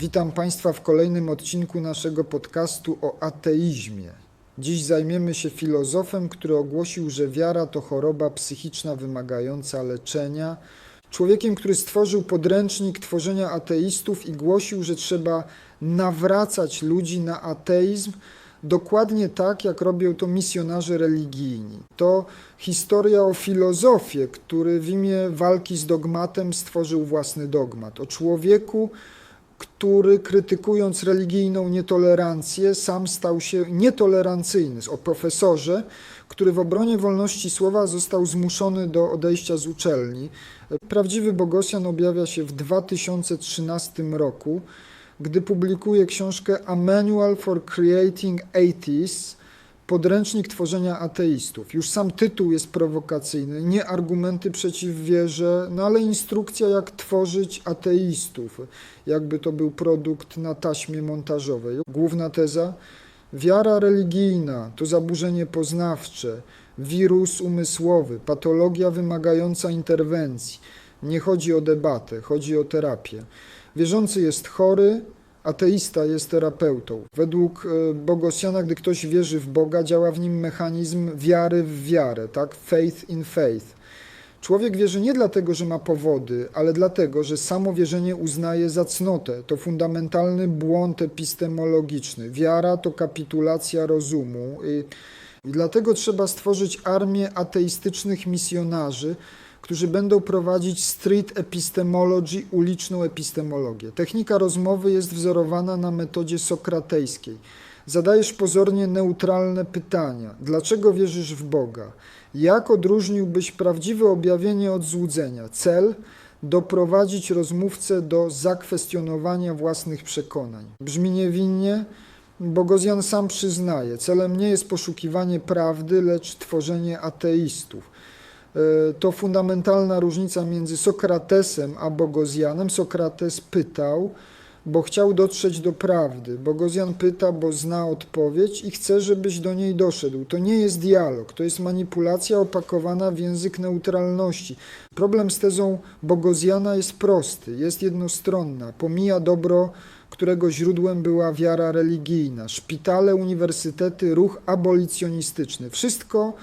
Witam Państwa w kolejnym odcinku naszego podcastu o ateizmie. Dziś zajmiemy się filozofem, który ogłosił, że wiara to choroba psychiczna wymagająca leczenia. Człowiekiem, który stworzył podręcznik tworzenia ateistów i głosił, że trzeba nawracać ludzi na ateizm, dokładnie tak, jak robią to misjonarze religijni. To historia o filozofie, który w imię walki z dogmatem stworzył własny dogmat. O człowieku, który krytykując religijną nietolerancję, sam stał się nietolerancyjny. O profesorze, który w obronie wolności słowa został zmuszony do odejścia z uczelni. Prawdziwy Bogosian objawia się w 2013 roku, gdy publikuje książkę A Manual for Creating Atheists, podręcznik tworzenia ateistów. Już sam tytuł jest prowokacyjny, nie argumenty przeciw wierze, no ale instrukcja jak tworzyć ateistów, jakby to był produkt na taśmie montażowej. Główna teza: wiara religijna to zaburzenie poznawcze, wirus umysłowy, patologia wymagająca interwencji. Nie chodzi o debatę, chodzi o terapię. Wierzący jest chory, ateista jest terapeutą. Według e, Bogosiana, gdy ktoś wierzy w Boga, działa w nim mechanizm wiary w wiarę, tak? Faith in faith. Człowiek wierzy nie dlatego, że ma powody, ale dlatego, że samo wierzenie uznaje za cnotę. To fundamentalny błąd epistemologiczny. Wiara to kapitulacja rozumu. I, i dlatego trzeba stworzyć armię ateistycznych misjonarzy, którzy będą prowadzić street epistemology, uliczną epistemologię. Technika rozmowy jest wzorowana na metodzie sokratejskiej. Zadajesz pozornie neutralne pytania. Dlaczego wierzysz w Boga? Jak odróżniłbyś prawdziwe objawienie od złudzenia? Cel doprowadzić rozmówcę do zakwestionowania własnych przekonań. Brzmi niewinnie, Bogozjan sam przyznaje, celem nie jest poszukiwanie prawdy, lecz tworzenie ateistów. E, to fundamentalna różnica między Sokratesem a Bogozjanem. Sokrates pytał, bo chciał dotrzeć do prawdy. Bogozjan pyta, bo zna odpowiedź i chce, żebyś do niej doszedł. To nie jest dialog, to jest manipulacja opakowana w język neutralności. Problem z tezą Bogozjana jest prosty, jest jednostronna, pomija dobro, którego źródłem była wiara religijna, szpitale, uniwersytety, ruch abolicjonistyczny. Wszystko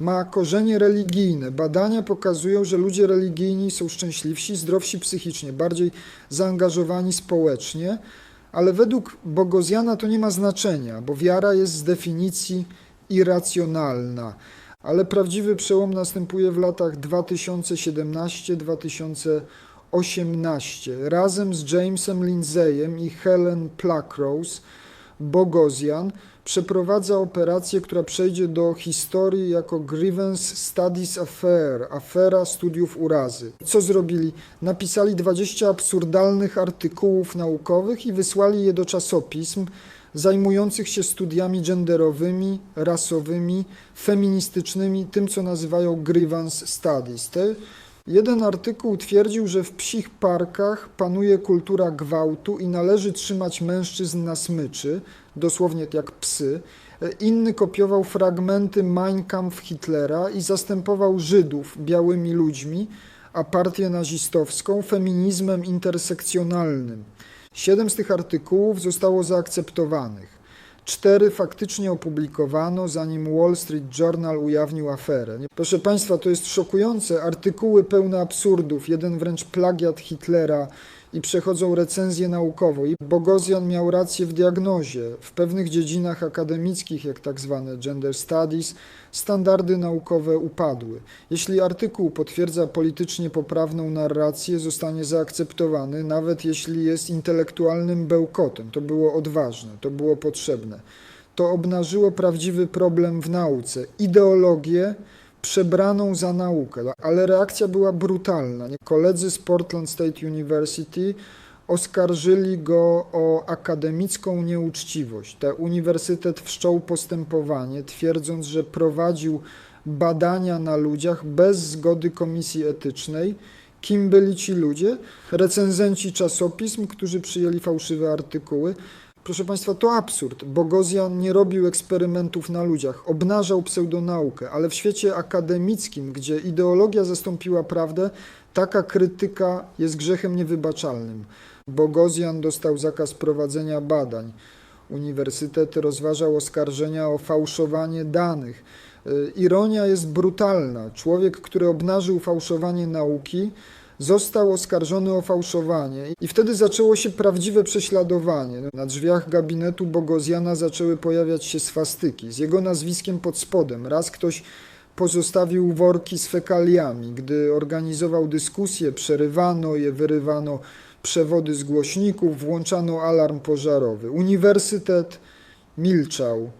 ma korzenie religijne. Badania pokazują, że ludzie religijni są szczęśliwsi, zdrowsi psychicznie, bardziej zaangażowani społecznie, ale według Bogozjana to nie ma znaczenia, bo wiara jest z definicji irracjonalna. Ale prawdziwy przełom następuje w latach 2017-2018. Razem z Jamesem Lindsayem i Helen Pluckrose Bogozjan przeprowadza operację, która przejdzie do historii jako Grievance Studies Affair, afera studiów urazy. Co zrobili? Napisali 20 absurdalnych artykułów naukowych i wysłali je do czasopism zajmujących się studiami genderowymi, rasowymi, feministycznymi, tym co nazywają Grievance Studies. Jeden artykuł twierdził, że w psich parkach panuje kultura gwałtu i należy trzymać mężczyzn na smyczy, dosłownie jak psy. Inny kopiował fragmenty Mein Kampf Hitlera i zastępował Żydów białymi ludźmi, a partię nazistowską feminizmem intersekcjonalnym. Siedem z tych artykułów zostało zaakceptowanych. Cztery faktycznie opublikowano, zanim Wall Street Journal ujawnił aferę. Proszę Państwa, to jest szokujące. Artykuły pełne absurdów, jeden wręcz plagiat Hitlera i przechodzą recenzję naukową. I Bogozjan miał rację w diagnozie. W pewnych dziedzinach akademickich, jak tak zwane gender studies, standardy naukowe upadły. Jeśli artykuł potwierdza politycznie poprawną narrację, zostanie zaakceptowany, nawet jeśli jest intelektualnym bełkotem. To było odważne, to było potrzebne. To obnażyło prawdziwy problem w nauce ideologię przebraną za naukę, ale reakcja była brutalna. Koledzy z Portland State University oskarżyli go o akademicką nieuczciwość. Ten uniwersytet wszczął postępowanie, twierdząc, że prowadził badania na ludziach bez zgody komisji etycznej. Kim byli ci ludzie? Recenzenci czasopism, którzy przyjęli fałszywe artykuły. Proszę Państwa, to absurd. Bogozjan nie robił eksperymentów na ludziach, obnażał pseudonaukę, ale w świecie akademickim, gdzie ideologia zastąpiła prawdę, taka krytyka jest grzechem niewybaczalnym. Bogozjan dostał zakaz prowadzenia badań. Uniwersytet rozważał oskarżenia o fałszowanie danych. Y, Ironia jest brutalna. Człowiek, który obnażył fałszowanie nauki, został oskarżony o fałszowanie i wtedy zaczęło się prawdziwe prześladowanie. Na drzwiach gabinetu Bogozjana zaczęły pojawiać się swastyki z jego nazwiskiem pod spodem. Raz ktoś pozostawił worki z fekaliami. Gdy organizował dyskusję, przerywano je, wyrywano przewody z głośników, włączano alarm pożarowy. Uniwersytet milczał.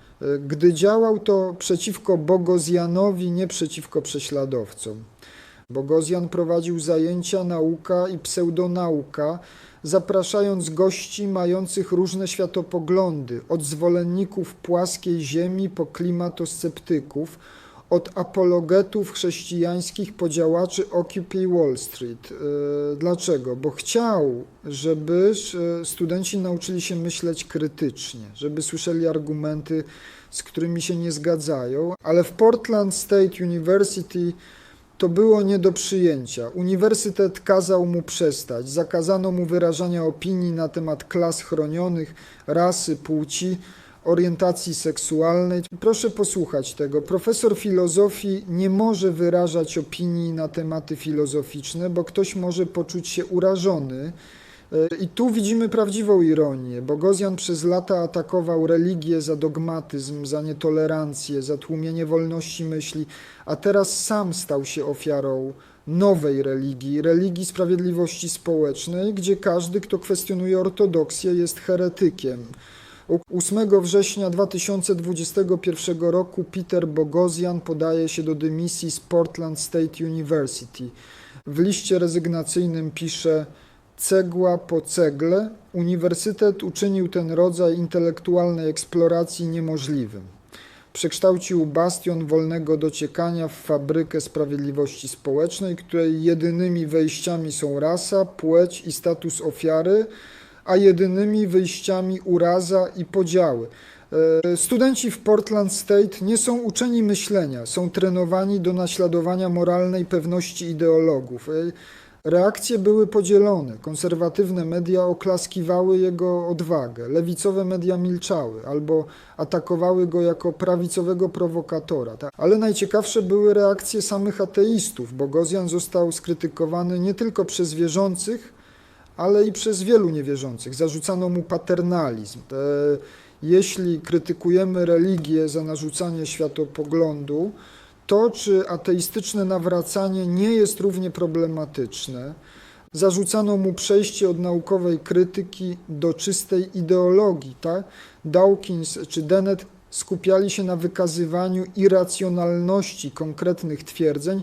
Gdy działał to przeciwko Bogozjanowi, nie przeciwko prześladowcom. Bogozjan prowadził zajęcia nauka i pseudonauka, zapraszając gości mających różne światopoglądy, od zwolenników płaskiej ziemi po klimatosceptyków, od apologetów chrześcijańskich po działaczy Occupy Wall Street. E, Dlaczego? Bo chciał, żeby e, studenci nauczyli się myśleć krytycznie, żeby słyszeli argumenty, z którymi się nie zgadzają, ale w Portland State University to było nie do przyjęcia. Uniwersytet kazał mu przestać. Zakazano mu wyrażania opinii na temat klas chronionych, rasy, płci, orientacji seksualnej. Proszę posłuchać tego. Profesor filozofii nie może wyrażać opinii na tematy filozoficzne, bo ktoś może poczuć się urażony. E, I tu widzimy prawdziwą ironię. Bogozjan przez lata atakował religię za dogmatyzm, za nietolerancję, za tłumienie wolności myśli, a teraz sam stał się ofiarą nowej religii, religii sprawiedliwości społecznej, gdzie każdy, kto kwestionuje ortodoksję, jest heretykiem. 8 września 2021 roku Peter Bogozjan podaje się do dymisji z Portland State University. W liście rezygnacyjnym pisze: Cegła po cegle, uniwersytet uczynił ten rodzaj intelektualnej eksploracji niemożliwym. Przekształcił bastion wolnego dociekania w fabrykę sprawiedliwości społecznej, której jedynymi wejściami są rasa, płeć i status ofiary, a jedynymi wyjściami uraza i podziały. E, Studenci w Portland State nie są uczeni myślenia, są trenowani do naśladowania moralnej pewności ideologów. Reakcje były podzielone. Konserwatywne media oklaskiwały jego odwagę, lewicowe media milczały albo atakowały go jako prawicowego prowokatora. Ale najciekawsze były reakcje samych ateistów. Bogozjan został skrytykowany nie tylko przez wierzących, ale i przez wielu niewierzących. Zarzucano mu paternalizm. Jeśli krytykujemy religię za narzucanie światopoglądu, to czy ateistyczne nawracanie nie jest równie problematyczne. Zarzucano mu przejście od naukowej krytyki do czystej ideologii. Tak? Dawkins czy Dennett skupiali się na wykazywaniu irracjonalności konkretnych twierdzeń,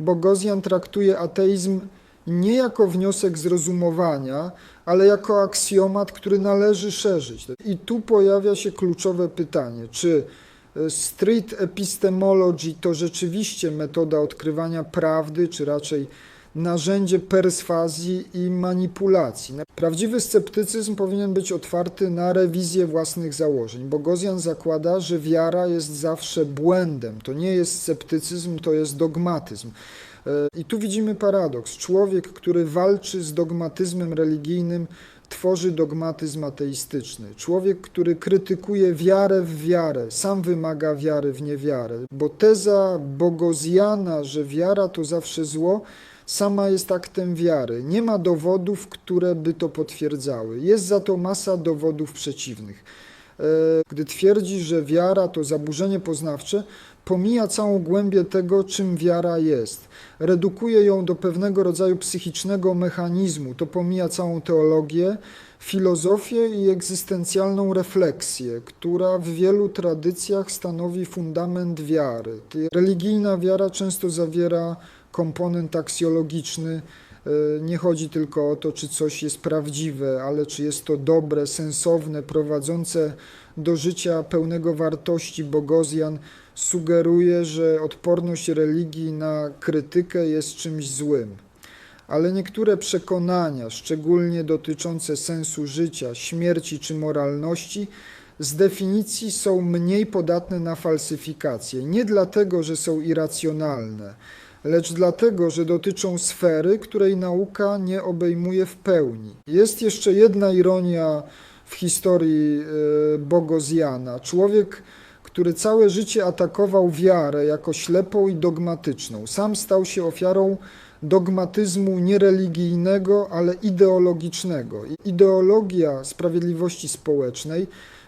bo Gozjan traktuje ateizm nie jako wniosek zrozumowania, ale jako aksjomat, który należy szerzyć. I tu pojawia się kluczowe pytanie, czy street epistemology to rzeczywiście metoda odkrywania prawdy, czy raczej narzędzie perswazji i manipulacji. Prawdziwy sceptycyzm powinien być otwarty na rewizję własnych założeń. Bogozjan zakłada, że wiara jest zawsze błędem. To nie jest sceptycyzm, to jest dogmatyzm. I tu widzimy paradoks. Człowiek, który walczy z dogmatyzmem religijnym, tworzy dogmatyzm ateistyczny. Człowiek, który krytykuje wiarę w wiarę, sam wymaga wiary w niewiarę, bo teza Bogozjana, że wiara to zawsze zło, sama jest aktem wiary. Nie ma dowodów, które by to potwierdzały. Jest za to masa dowodów przeciwnych. E, Gdy twierdzi, że wiara to zaburzenie poznawcze, pomija całą głębię tego, czym wiara jest. Redukuje ją do pewnego rodzaju psychicznego mechanizmu. To pomija całą teologię, filozofię i egzystencjalną refleksję, która w wielu tradycjach stanowi fundament wiary. Religijna wiara często zawiera komponent aksjologiczny. E, Nie chodzi tylko o to, czy coś jest prawdziwe, ale czy jest to dobre, sensowne, prowadzące do życia pełnego wartości. Bogozjan sugeruje, że odporność religii na krytykę jest czymś złym. Ale niektóre przekonania, szczególnie dotyczące sensu życia, śmierci czy moralności, z definicji są mniej podatne na falsyfikacje. Nie dlatego, że są irracjonalne, lecz dlatego, że dotyczą sfery, której nauka nie obejmuje w pełni. Jest jeszcze jedna ironia w historii e, Bogozjana. Człowiek, który całe życie atakował wiarę jako ślepą i dogmatyczną, sam stał się ofiarą dogmatyzmu nie religijnego, ale ideologicznego. Ideologia sprawiedliwości społecznej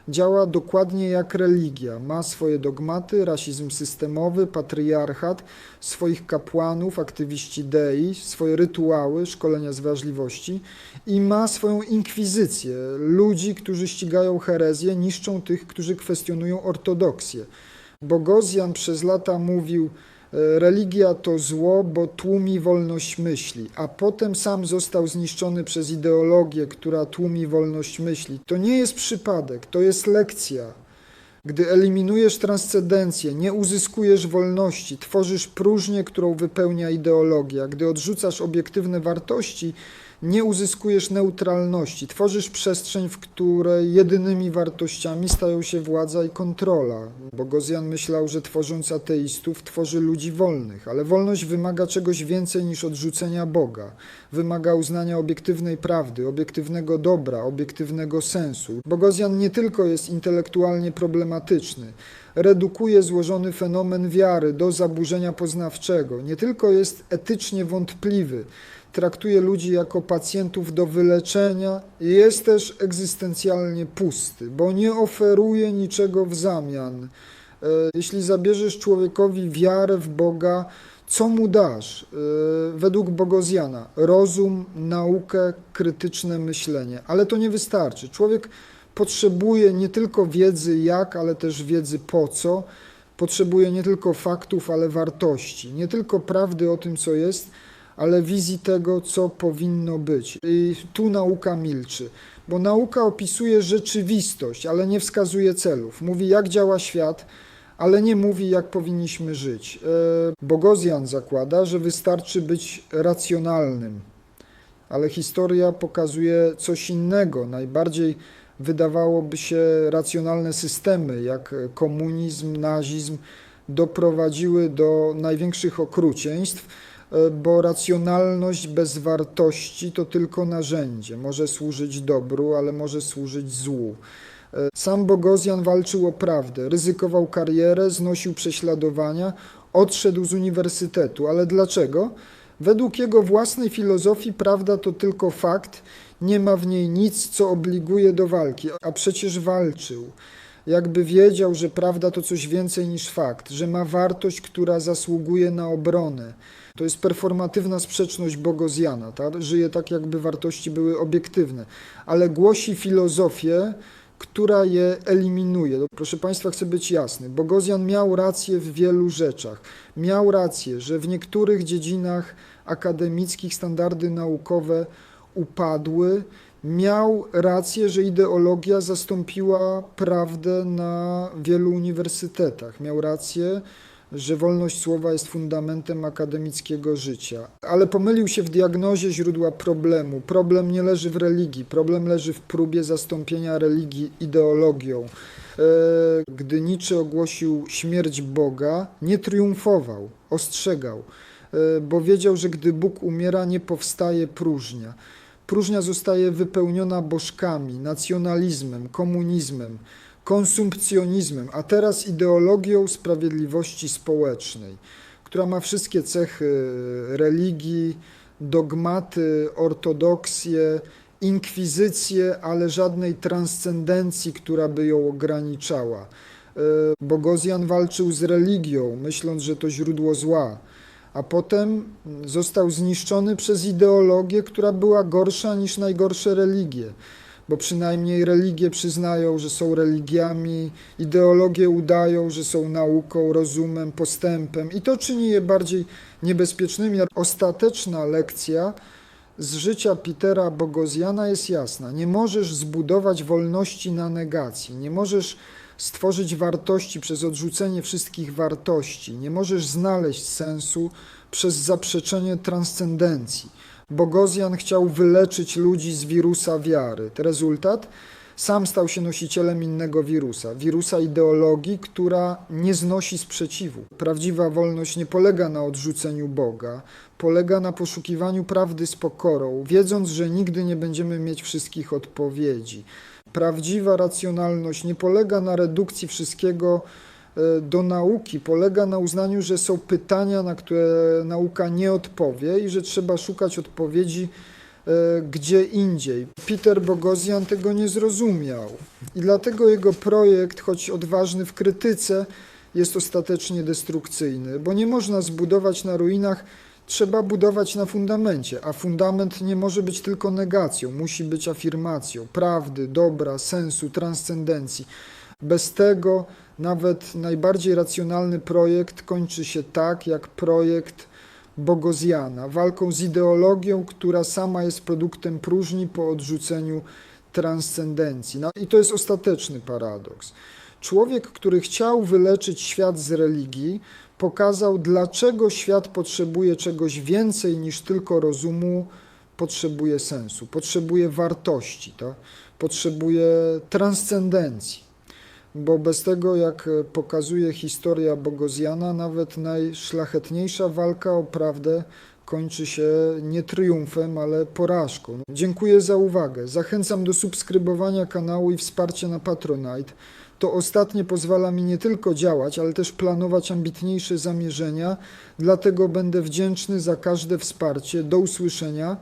działa dokładnie jak religia. Ma swoje dogmaty, rasizm systemowy, patriarchat, swoich kapłanów, aktywiści dei, swoje rytuały, szkolenia z wrażliwości i ma swoją inkwizycję. Ludzi, którzy ścigają herezję, niszczą tych, którzy kwestionują ortodoksję. Bogozjan przez lata mówił, religia to zło, bo tłumi wolność myśli, a potem sam został zniszczony przez ideologię, która tłumi wolność myśli. To nie jest przypadek, to jest lekcja. Gdy eliminujesz transcendencję, nie uzyskujesz wolności, tworzysz próżnię, którą wypełnia ideologia. Gdy odrzucasz obiektywne wartości, nie uzyskujesz neutralności. Tworzysz przestrzeń, w której jedynymi wartościami stają się władza i kontrola. Bogozjan myślał, że tworząc ateistów, tworzy ludzi wolnych, ale wolność wymaga czegoś więcej niż odrzucenia Boga. Wymaga uznania obiektywnej prawdy, obiektywnego dobra, obiektywnego sensu. Bogozjan nie tylko jest intelektualnie problematyczny, redukuje złożony fenomen wiary do zaburzenia poznawczego, nie tylko jest etycznie wątpliwy, traktuje ludzi jako pacjentów do wyleczenia jest też egzystencjalnie pusty, bo nie oferuje niczego w zamian. E, Jeśli zabierzesz człowiekowi wiarę w Boga, co mu dasz? E, Według Bogozjana rozum, naukę, krytyczne myślenie, ale to nie wystarczy. Człowiek potrzebuje nie tylko wiedzy jak, ale też wiedzy po co. Potrzebuje nie tylko faktów, ale wartości, nie tylko prawdy o tym, co jest, ale wizji tego, co powinno być. I tu nauka milczy, bo nauka opisuje rzeczywistość, ale nie wskazuje celów. Mówi, jak działa świat, ale nie mówi, jak powinniśmy żyć. E, Bogozjan zakłada, że wystarczy być racjonalnym, ale historia pokazuje coś innego. Najbardziej wydawałoby się racjonalne systemy, jak komunizm, nazizm, doprowadziły do największych okrucieństw bo racjonalność bez wartości to tylko narzędzie. Może służyć dobru, ale może służyć złu. E, Sam Bogozjan walczył o prawdę, ryzykował karierę, znosił prześladowania, odszedł z uniwersytetu. Ale dlaczego? Według jego własnej filozofii prawda to tylko fakt, nie ma w niej nic, co obliguje do walki, a przecież walczył. Jakby wiedział, że prawda to coś więcej niż fakt, że ma wartość, która zasługuje na obronę. To jest performatywna sprzeczność Bogozjana. Tak? Żyje tak, jakby wartości były obiektywne, ale głosi filozofię, która je eliminuje. No, Proszę Państwa, chcę być jasny. Bogozjan miał rację w wielu rzeczach. Miał rację, że w niektórych dziedzinach akademickich standardy naukowe upadły. Miał rację, że ideologia zastąpiła prawdę na wielu uniwersytetach. Miał rację, że wolność słowa jest fundamentem akademickiego życia. Ale pomylił się w diagnozie źródła problemu. Problem nie leży w religii, problem leży w próbie zastąpienia religii ideologią. E, Gdy Nietzsche ogłosił śmierć Boga, nie triumfował, ostrzegał, e, bo wiedział, że gdy Bóg umiera, nie powstaje próżnia. Próżnia zostaje wypełniona bożkami, nacjonalizmem, komunizmem konsumpcjonizmem, a teraz ideologią sprawiedliwości społecznej, która ma wszystkie cechy religii, dogmaty, ortodoksję, inkwizycję, ale żadnej transcendencji, która by ją ograniczała. E, Bogozjan walczył z religią, myśląc, że to źródło zła, a potem został zniszczony przez ideologię, która była gorsza niż najgorsze religie bo przynajmniej religie przyznają, że są religiami, ideologie udają, że są nauką, rozumem, postępem i to czyni je bardziej niebezpiecznymi. Ostateczna lekcja z życia Petera Bogozjana jest jasna. Nie możesz zbudować wolności na negacji, nie możesz stworzyć wartości przez odrzucenie wszystkich wartości, nie możesz znaleźć sensu przez zaprzeczenie transcendencji. Bogozjan chciał wyleczyć ludzi z wirusa wiary. Rezultat? Sam stał się nosicielem innego wirusa, wirusa ideologii, która nie znosi sprzeciwu. Prawdziwa wolność nie polega na odrzuceniu Boga, polega na poszukiwaniu prawdy z pokorą, wiedząc, że nigdy nie będziemy mieć wszystkich odpowiedzi. Prawdziwa racjonalność nie polega na redukcji wszystkiego do nauki, polega na uznaniu, że są pytania, na które nauka nie odpowie i że trzeba szukać odpowiedzi e, gdzie indziej. Peter Bogosian tego nie zrozumiał i dlatego jego projekt, choć odważny w krytyce, jest ostatecznie destrukcyjny, bo nie można zbudować na ruinach, trzeba budować na fundamencie, a fundament nie może być tylko negacją, musi być afirmacją prawdy, dobra, sensu, transcendencji. Bez tego nawet najbardziej racjonalny projekt kończy się tak, jak projekt Bogozjana, walką z ideologią, która sama jest produktem próżni po odrzuceniu transcendencji. No i to jest ostateczny paradoks. Człowiek, który chciał wyleczyć świat z religii, pokazał, dlaczego świat potrzebuje czegoś więcej niż tylko rozumu, potrzebuje sensu, potrzebuje wartości, tak? potrzebuje transcendencji. Bo bez tego, jak pokazuje historia Bogozjana, nawet najszlachetniejsza walka o prawdę kończy się nie triumfem, ale porażką. Dziękuję za uwagę. Zachęcam do subskrybowania kanału i wsparcia na Patronite. To ostatnie pozwala mi nie tylko działać, ale też planować ambitniejsze zamierzenia, dlatego będę wdzięczny za każde wsparcie. Do usłyszenia.